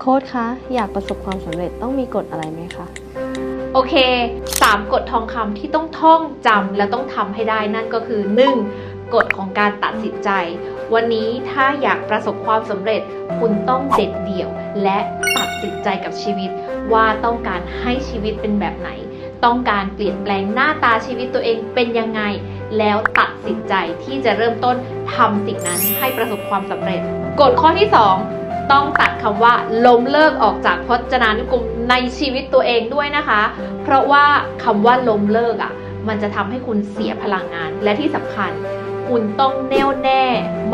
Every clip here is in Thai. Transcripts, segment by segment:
โค้ดคะ อยากประสบความสำเร็จต้องมีกฎอะไรไหมคะ โอเค 3 กฎทองคำที่ต้องท่องจำและต้องทำให้ได้นั่นก็คือ 1. กฎของการตัดสินใจ วันนี้ถ้าอยากประสบความสำเร็จ คุณต้องเด็ดเดี่ยว และตัดสินใจกับชีวิต ว่าต้องการให้ชีวิตเป็นแบบไหน ต้องการเปลี่ยนแปลงหน้าตาชีวิตตัวเองเป็นยังไง แล้วตัดสินใจที่จะเริ่มต้นทำสิ่งนั้นให้ประสบความสำเร็จ กฎข้อที่ 2 ต้องตัดคำว่าล้มเลิกออกจากพจนานุกรมในชีวิตตัวเองด้วยนะคะ เพราะว่าคำว่าล้มเลิกอะ่ะ มันจะทำให้คุณเสียพลังงานและที่สำคัญคุณต้องแน่วแน่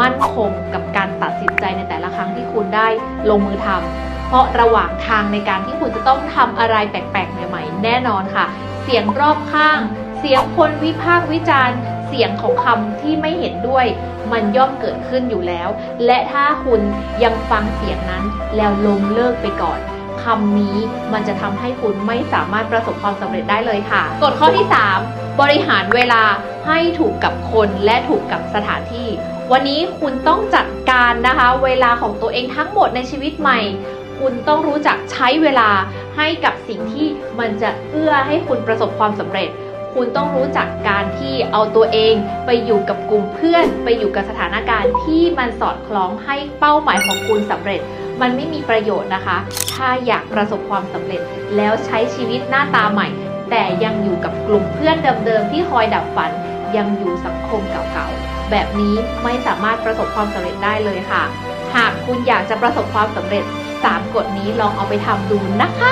มั่นคงกับการตัดสินใจในแต่ละครั้งที่คุณได้ลงมือทำเพราะระหว่างทางในการที่คุณจะต้องทำอะไรแปลกๆ ใหม่ๆ แน่นอนค่ะ เสียงรอบข้าง เสียงคนวิพากษ์วิจารณ์เสียงของคำที่ไม่เห็นด้วย มันย่อมเกิดขึ้นอยู่แล้ว และถ้าคุณยังฟังเสียงนั้นแล้วล้มเลิกไปก่อนคำนี้มันจะทำให้คุณไม่สามารถประสบความสำเร็จได้เลยค่ะ กฎข้อที่ 3 บริหารเวลาให้ถูกกับคนและถูกกับสถานที่ วันนี้คุณต้องจัดการนะคะ เวลาของตัวเองทั้งหมดในชีวิตใหม่ คุณต้องรู้จักใช้เวลาให้กับสิ่งที่มันจะเอื้อให้คุณประสบความสำเร็จ คุณต้องรู้จักการที่เอาตัวเองไปอยู่กับกลุ่มเพื่อน ไปอยู่กับสถานการณ์ที่มันสอดคล้องให้เป้าหมายของคุณสำเร็จ มันไม่มีประโยชน์นะคะ ถ้าอยากประสบความสำเร็จ แล้วใช้ชีวิตหน้าตาใหม่ แต่ยังอยู่กับกลุ่มเพื่อนเดิมๆที่คอยดับฝัน ยังอยู่สังคมเก่าๆแบบนี้ไม่สามารถประสบความสำเร็จได้เลยค่ะ หากคุณอยากจะประสบความสำเร็จ 3กฎนี้ลองเอาไปทำดูนะคะ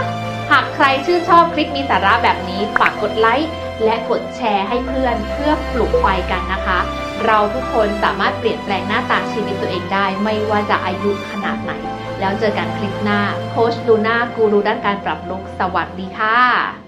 ากใครชื่นชอบคลิปมีสาระแบบนี้ ฝากกดไลค์และกดแชร์ให้เพื่อนเพื่อปลุกไฟกันนะคะ เราทุกคนสามารถเปลี่ยนแปลงหน้าตาชีวิตตัวเองได้ ไม่ว่าจะอายุขนาดไหน แล้วเจอกันคลิปหน้า โคชลูน่ากูรูด้านการปรับลุกสวัสดีค่ะ